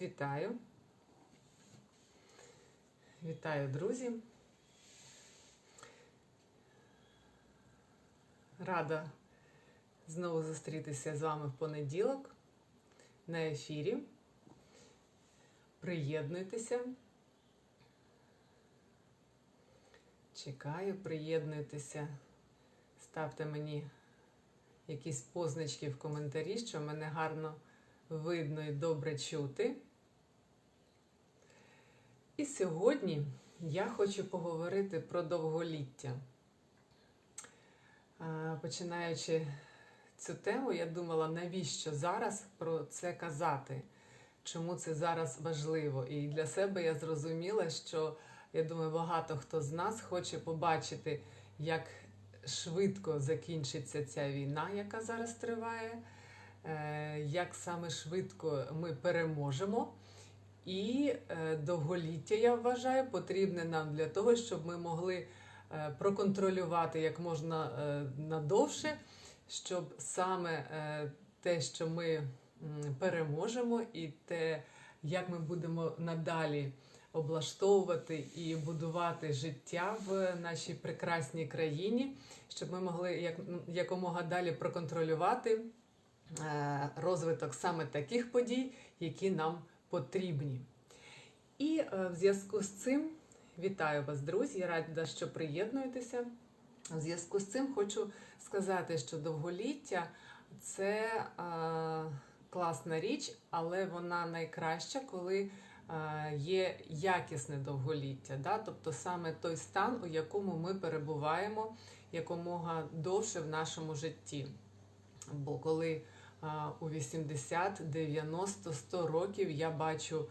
Вітаю. Вітаю, друзі. Рада знову зустрітися з вами в понеділок на ефірі. Приєднуйтеся. Чекаю, приєднуйтеся. Ставте мені якісь позначки в коментарі, що мене гарно видно і добре чути. І сьогодні я хочу поговорити про довголіття. Починаючи цю тему, я думала, навіщо зараз про це казати, чому це зараз важливо. І для себе я зрозуміла, що я думаю, багато хто з нас хоче побачити, як швидко закінчиться ця війна, яка зараз триває, як саме швидко ми переможемо. І е, довголіття, я вважаю, потрібне нам для того, щоб ми могли е, проконтролювати як можна надовше, щоб саме те, що ми переможемо, і те, як ми будемо надалі облаштовувати і будувати життя в нашій прекрасній країні, щоб ми могли як, якомога далі проконтролювати е, розвиток саме таких подій, які нам потрібні. І е, в зв'язку з цим вітаю вас, друзі! Я рада, що приєднуєтеся. В зв'язку з цим хочу сказати, що довголіття це е, класна річ, але вона найкраща, коли є якісне довголіття, да? тобто саме той стан, у якому ми перебуваємо якомога довше в нашому житті. Бо коли у 80, 90, 100 років я бачу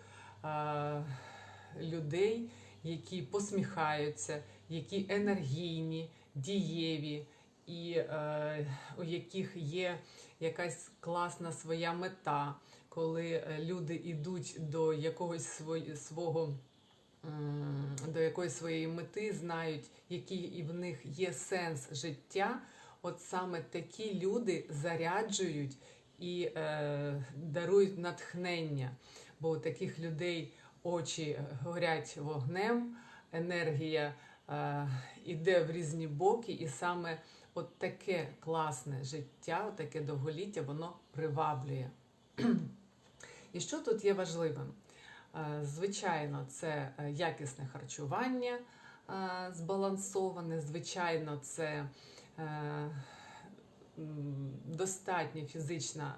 людей, які посміхаються, які енергійні, дієві, і е, у яких є якась класна своя мета, коли е, люди йдуть до якогось свого. До якоїсь своєї мети знають, який і в них є сенс життя. От саме такі люди заряджують і е, дарують натхнення, бо у таких людей очі горять вогнем, енергія е, іде в різні боки, і саме от таке класне життя, от таке довголіття, воно приваблює. І що тут є важливим? Е, звичайно, це е, якісне харчування е, збалансоване, звичайно, це достатнє фізичне,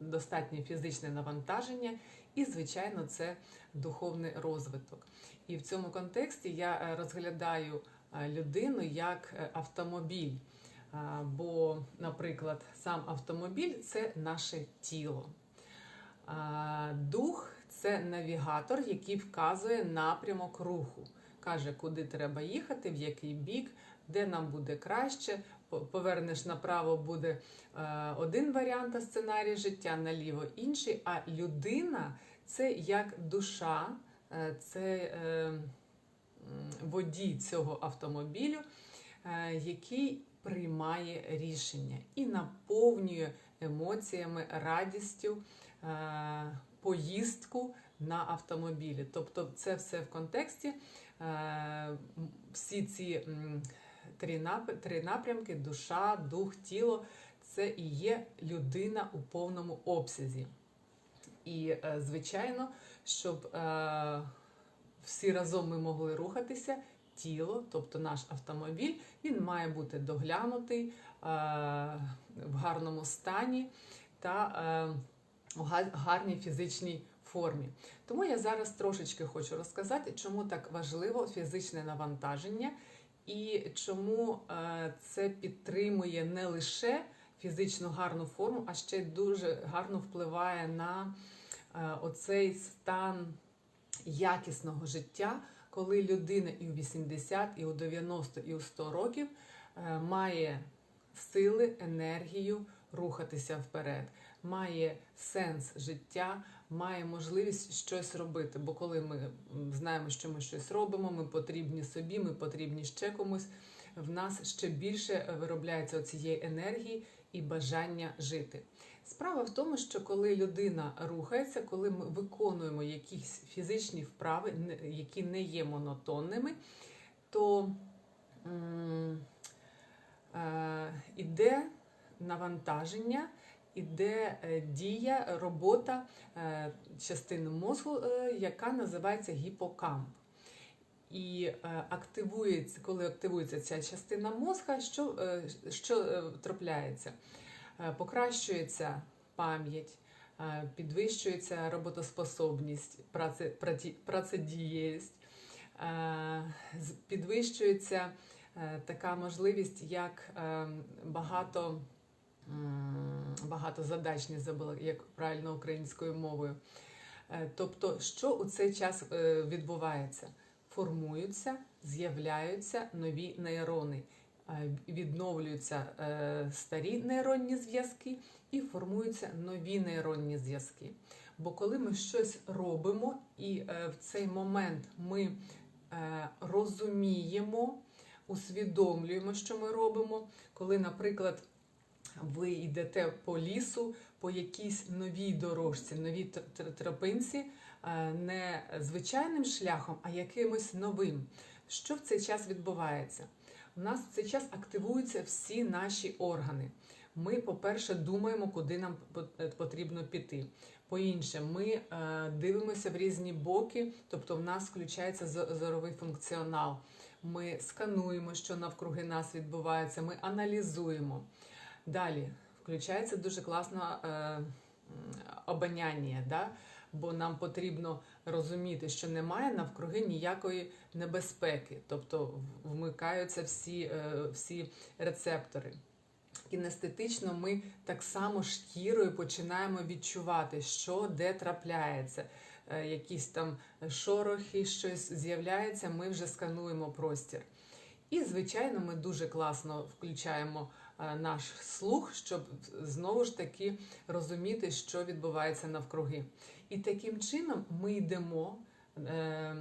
достатнє фізичне навантаження, і, звичайно, це духовний розвиток. І в цьому контексті я розглядаю людину як автомобіль. Бо, наприклад, сам автомобіль це наше тіло. Дух це навігатор, який вказує напрямок руху. Каже, куди треба їхати, в який бік, де нам буде краще. Повернеш направо, буде один варіант сценарій життя, наліво інший. А людина це як душа, е, це е, водій цього автомобілю, е, який приймає рішення і наповнює емоціями, радістю е, поїздку на автомобілі. Тобто, це все в контексті е, всі ці три напрямки: душа, дух, тіло це і є людина у повному обсязі. І, е, звичайно, щоб всі разом ми могли рухатися тіло, тобто наш автомобіль, він має бути доглянутий е, в гарному стані та е, гарній фізичній формі. Тому я зараз трошечки хочу розказати, чому так важливо фізичне навантаження і чому е, це підтримує не лише фізичну гарну форму, а ще дуже гарно впливає на оцей стан якісного життя коли людина і у 80, і у 90, і у 100 років е, має сили, енергію рухатися вперед, має сенс життя, має можливість щось робити. Бо коли ми знаємо, що ми щось робимо, ми потрібні собі, ми потрібні ще комусь. в нас ще більше виробляється цієї енергії і бажання жити. Справа в тому, що коли людина рухається, коли ми виконуємо якісь фізичні вправи, які не є монотонними, то е, іде навантаження, іде е, дія, робота е, частини мозку, е, яка називається гіпокамп. І активується, коли активується ця частина мозка, що, що трапляється? Покращується пам'ять, підвищується роботоспособність, праце, праті- працедієвість, з- підвищується така можливість, як е, багато, м, багатозадачність, забула, як правильно українською мовою. Е, Тобто, що у цей час е, відбувається? Формуються, з'являються нові нейрони, е, відновлюються старі нейронні зв'язки і формуються нові нейронні зв'язки. Бо коли ми щось робимо, і в цей момент ми розуміємо, усвідомлюємо, що ми робимо, коли, наприклад, ви йдете по лісу, по якійсь новій дорожці, новій тр- тр- тропинці, е, не звичайним шляхом, а якимось новим. Що в цей час відбувається? У нас в цей час активуються всі наші органи. Ми, по-перше, думаємо, куди нам потрібно піти. По-інше, ми е, дивимося в різні боки, тобто в нас включається зоровий функціонал. Ми скануємо, що навкруги нас відбувається, ми аналізуємо. Далі включається дуже класно е, обоняння, да? бо нам потрібно розуміти, що немає навкруги ніякої небезпеки, тобто вмикаються всі, е, всі рецептори. Кінестетично ми так само шкірою починаємо відчувати, що де трапляється. Е, Якісь там шорохи, щось з'являється, ми вже скануємо простір. І, звичайно, ми дуже класно включаємо наш слух, щоб знову ж таки розуміти, що відбувається навкруги. І таким чином ми йдемо, е, е,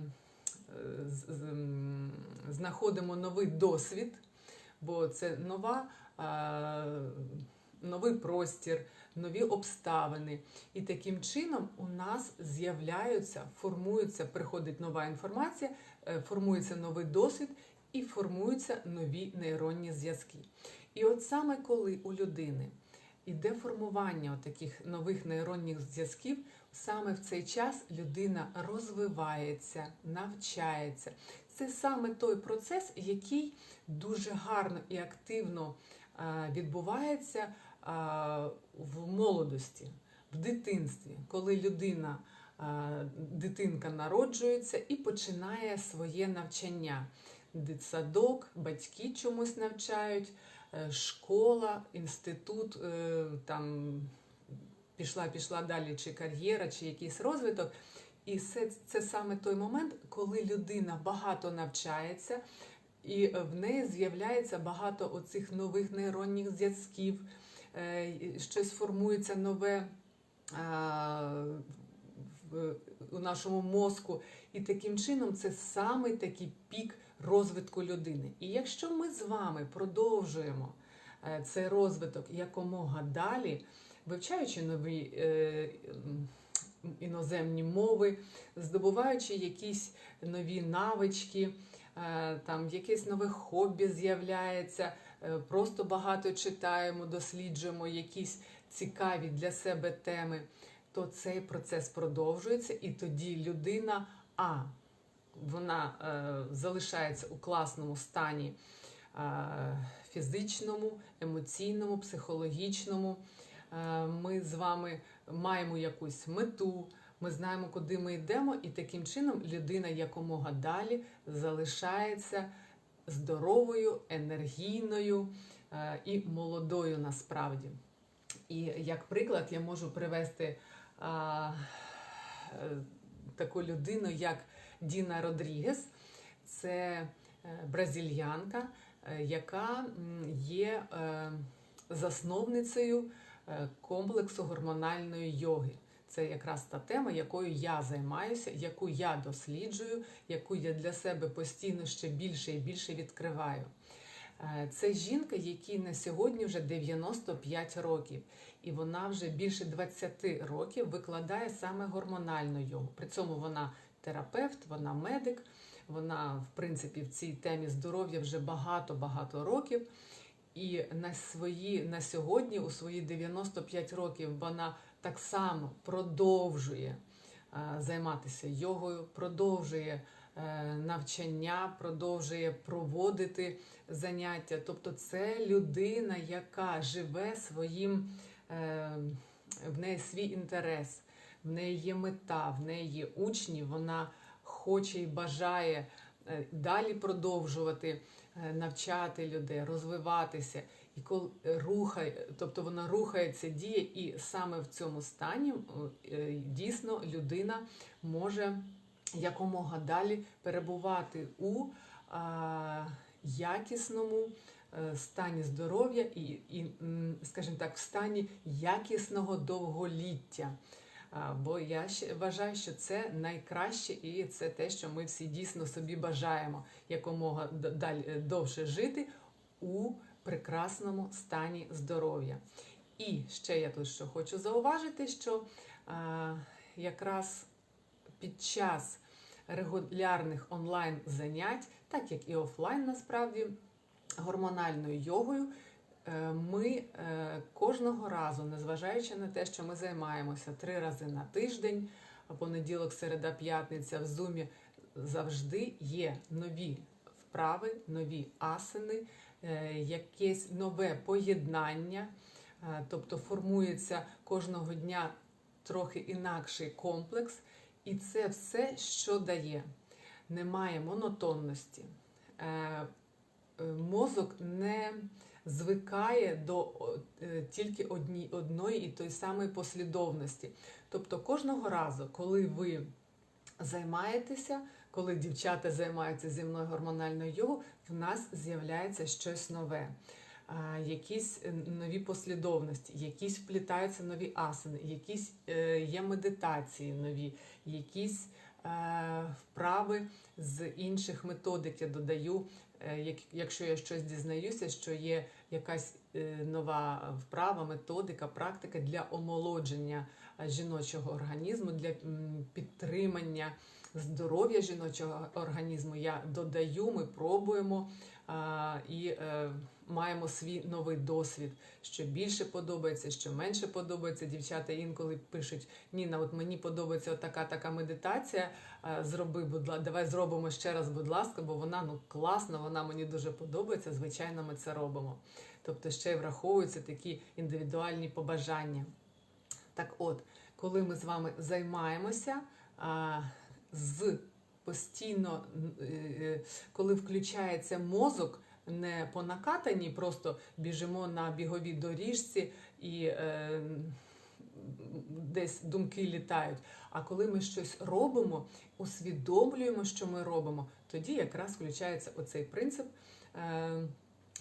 знаходимо новий досвід, бо це нова, е, новий простір, нові обставини. І таким чином у нас з'являються, формуються, приходить нова інформація, е, формується новий досвід і формуються нові нейронні зв'язки. І от саме коли у людини іде формування таких нових нейронних зв'язків, саме в цей час людина розвивається, навчається. Це саме той процес, який дуже гарно і активно відбувається в молодості, в дитинстві, коли людина, дитинка народжується і починає своє навчання. Дитсадок, батьки чомусь навчають, школа, інститут, е, там пішла, пішла далі, чи кар'єра, чи якийсь розвиток. І це, це саме той момент, коли людина багато навчається, і в неї з'являється багато оцих нових нейронних зв'язків, е, щось формується нове у нашому мозку. І таким чином це саме такий пік розвитку людини. І якщо ми з вами продовжуємо е, цей розвиток якомога далі, вивчаючи нові е, іноземні мови, здобуваючи якісь нові навички, е, там якесь нове хобі з'являється, е, просто багато читаємо, досліджуємо якісь цікаві для себе теми, то цей процес продовжується, і тоді людина а вона е, залишається у класному стані е, фізичному, емоційному, психологічному. Е, ми з вами маємо якусь мету, ми знаємо, куди ми йдемо, і таким чином людина якомога далі залишається здоровою, енергійною е, і молодою насправді. І як приклад я можу привести а, е, таку людину, як Діна Родрігес. Це е, бразильянка, е, яка є е, засновницею комплексу гормональної йоги. Це якраз та тема, якою я займаюся, яку я досліджую, яку я для себе постійно ще більше і більше відкриваю. Це жінка, якій на сьогодні вже 95 років, і вона вже більше 20 років викладає саме гормональну йогу. При цьому вона терапевт, вона медик, вона, в принципі, в цій темі здоров'я вже багато-багато років. І на свої на сьогодні, у свої 95 років, вона так само продовжує е, займатися йогою, продовжує е, навчання, продовжує проводити заняття. Тобто, це людина, яка живе своїм, е, в неї свій інтерес, в неї є мета, в неї є учні, вона хоче і бажає е, далі продовжувати е, навчати людей, розвиватися. І коли рухає, тобто вона рухається, діє, і саме в цьому стані е, дійсно людина може якомога далі перебувати у а, якісному е, стані здоров'я і, і, скажімо так, в стані якісного довголіття. Бо я вважаю, що це найкраще, і це те, що ми всі дійсно собі бажаємо якомога далі довше жити у прекрасному стані здоров'я. І ще я тут що хочу зауважити, що а, якраз під час регулярних онлайн занять, так як і офлайн, насправді, гормональною йогою, ми е, кожного разу, незважаючи на те, що ми займаємося три рази на тиждень, понеділок, середа, п'ятниця в зумі, завжди є нові вправи, нові асини, е, якесь нове поєднання, е, тобто формується кожного дня трохи інакший комплекс, і це все, що дає. Немає монотонності. Е, е, Мозок не звикає до е, тільки одні, одної і тої самої послідовності. Тобто кожного разу, коли ви займаєтеся, коли дівчата займаються зі мною гормональною йогою, в нас з'являється щось нове. Якісь е, нові послідовності, якісь вплітаються нові асани, якісь е, є медитації нові, якісь вправи з інших методик я додаю. Е, як, якщо я щось дізнаюся, що є якась е, нова вправа, методика, практика для омолодження е, жіночого організму, для підтримання здоров'я жіночого організму, я додаю, ми пробуємо і е, маємо свій новий досвід, що більше подобається, що менше подобається. Дівчата інколи пишуть: Ніна, от мені подобається така така медитація. Зроби, будь ласка, давай зробимо ще раз, будь ласка, бо вона ну класна, вона мені дуже подобається. Звичайно, ми це робимо. Тобто ще й враховуються такі індивідуальні побажання. Так от, коли ми з вами займаємося а, з постійно, е, е, коли включається мозок, не по накатанні, просто біжимо на біговій доріжці і е, десь думки літають. А коли ми щось робимо, усвідомлюємо, що ми робимо, тоді якраз включається оцей принцип. Е,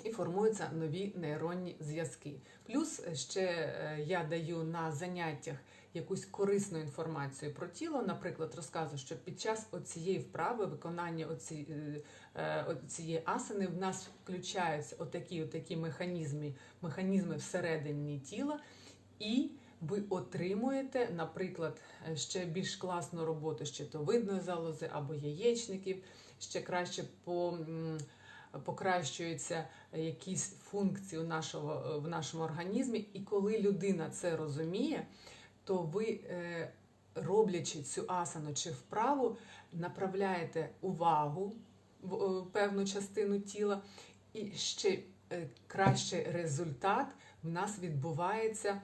і формуються нові нейронні зв'язки. Плюс ще е, я даю на заняттях якусь корисну інформацію про тіло. Наприклад, розказую, що під час оцієї вправи, виконання оці, е, е, цієї асани, в нас включаються отакі, отакі механізми, механізми всередині тіла, і ви отримуєте, наприклад, ще більш класну роботу щитовидної залози або яєчників, ще краще по. Покращуються якісь функції у нашого, в нашому організмі, і коли людина це розуміє, то ви, е, роблячи цю асану чи вправу, направляєте увагу в е, певну частину тіла, і ще е, кращий результат в нас відбувається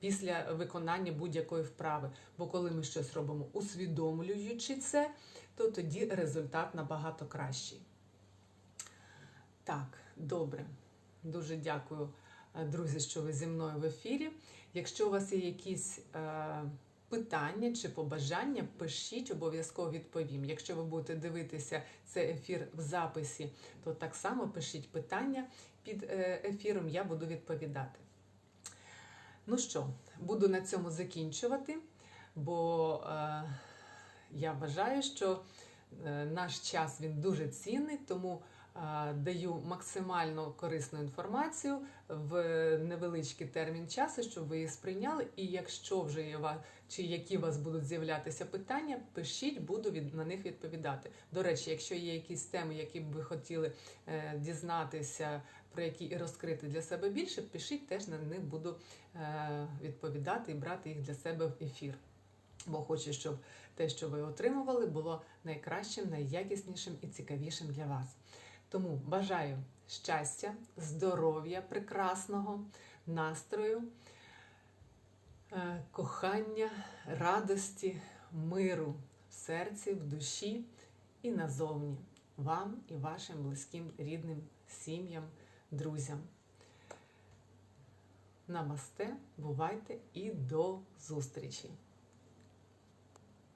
після виконання будь-якої вправи. Бо коли ми щось робимо, усвідомлюючи це, то тоді результат набагато кращий. Так, добре. Дуже дякую, друзі, що ви зі мною в ефірі. Якщо у вас є якісь е, питання чи побажання, пишіть, обов'язково відповім. Якщо ви будете дивитися цей ефір в записі, то так само пишіть питання під е, ефіром, я буду відповідати. Ну що, буду на цьому закінчувати, бо е, я вважаю, що е, наш час він дуже цінний, тому. Е, даю максимально корисну інформацію в невеличкий термін часу, щоб ви її сприйняли. І якщо вже є ва- чи які у вас будуть з'являтися питання, пишіть, буду від, на них відповідати. До речі, якщо є якісь теми, які б ви хотіли е, дізнатися, про які і розкрити для себе більше, пишіть, теж на них буду е, відповідати і брати їх для себе в ефір. Бо хочу, щоб те, що ви отримували, було найкращим, найякіснішим і цікавішим для вас. Тому бажаю щастя, здоров'я, прекрасного настрою, е, кохання, радості, миру в серці, в душі і назовні вам і вашим близьким, рідним, сім'ям, друзям. Намасте, бувайте і до зустрічі!